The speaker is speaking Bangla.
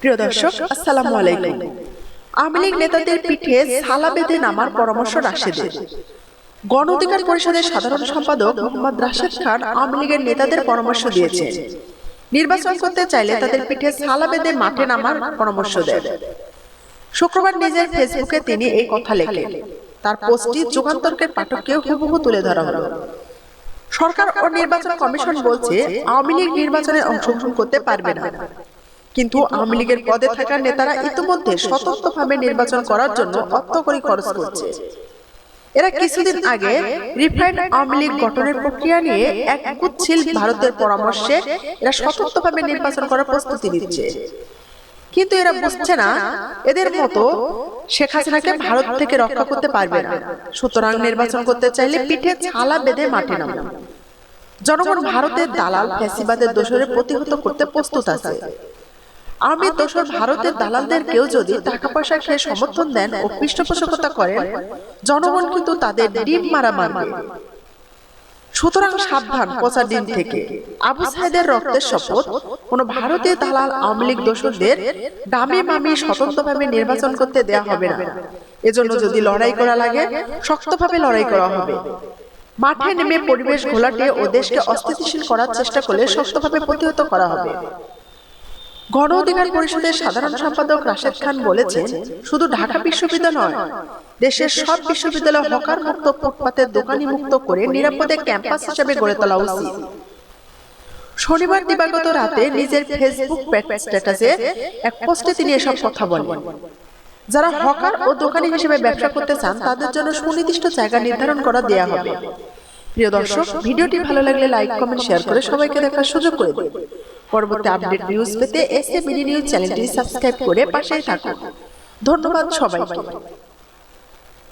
প্রিয় দর্শক, আসসালামু আলাইকুম। আওয়ামী লীগ নেতাদের পিঠে সালা বেঁধে নামার পরামর্শ রাশেদের। গণ অধিকার পরিষদের সাধারণ সম্পাদক মোহাম্মদ রাশেদ খান আওয়ামী লীগের নেতাদের পরামর্শ দিয়েছে নির্বাচন করতে চাইলে তাদের পিঠে সালা বেঁধে মাঠে নামার পরামর্শ শুক্রবার নিজের ফেসবুকে তিনি এই কথা লেখেন। তার পোস্টটি যুগান্তর্কের পাঠককে হুবহু তুলে ধরা হলো। সরকার ও নির্বাচন কমিশন বলছে, আওয়ামী লীগ নির্বাচনে অংশগ্রহণ করতে পারবে না। কিন্তু আওয়ামী লীগের পদে থাকা নেতারা ইতিমধ্যে স্বতন্ত্রভাবে নির্বাচন করার জন্য অর্থকরী খরচ করছে। এরা কিছুদিন আগে রিফাইন্ড আওয়ামী লীগ গঠনের প্রক্রিয়া নিয়ে এক কুচ্ছিল ভারতের পরামর্শে এরা স্বতন্ত্রভাবে নির্বাচন করার প্রস্তুতি নিচ্ছে। কিন্তু এরা বুঝছে না এদের মতো শেখ হাসিনাকে ভারত থেকে রক্ষা করতে পারবে না। সুতরাং নির্বাচন করতে চাইলে পিঠে ছালা বেঁধে মাঠে নামবে জনগণ ভারতের দালাল ফ্যাসিবাদের দোষরে প্রতিহত করতে প্রস্তুত আছে আমি দোষর ভারতের দালালদেরকেও যদি টাকা পয়সা খেয়ে সমর্থন দেন ও পৃষ্ঠপোষকতা করেন জনগণ কিন্তু তাদের ডিম মারা মারবে সুতরাং সাবধান পচা দিন থেকে। আবু সাইদের রক্তের শপথ কোন ভারতীয় দালাল আওয়ামী লীগ দোষরদের দামে মামি স্বতন্ত্রভাবে নির্বাচন করতে দেয়া হবে না। এজন্য যদি লড়াই করা লাগে শক্তভাবে লড়াই করা হবে। মাঠে নেমে পরিবেশ ঘোলাটে ও দেশকে অস্থিতিশীল করার চেষ্টা করলে শক্তভাবে প্রতিহত করা হবে গণ অধিকার পরিষদের সাধারণ সম্পাদক রাশেদ খান বলেছেন, শুধু ঢাকা বিশ্ববিদ্যালয় দেশের সব বিশ্ববিদ্যালয় হকার মুক্ত ফুটপাতের দোকানি মুক্ত করে নিরাপদে ক্যাম্পাস হিসেবে গড়ে তোলা উচিত। শনিবার দিবাগত রাতে নিজের ফেসবুক স্ট্যাটাসে এক পোস্টে তিনি এসব কথা বলেন। যারা হকার ও দোকানি হিসেবে ব্যবসা করতে চান, তাদের জন্য সুনির্দিষ্ট জায়গা নির্ধারণ করা দেয়া হবে। প্রিয় দর্শক, ভিডিওটি ভালো লাগলে লাইক, কমেন্ট, শেয়ার করে সবাইকে দেখার সুযোগ করে দিন। পরবর্তী আপডেট নিউজ পেতে এস এ নিউজ চ্যানেলটি সাবস্ক্রাইব করে পাশে থাকুন। ধন্যবাদ সবাইকে।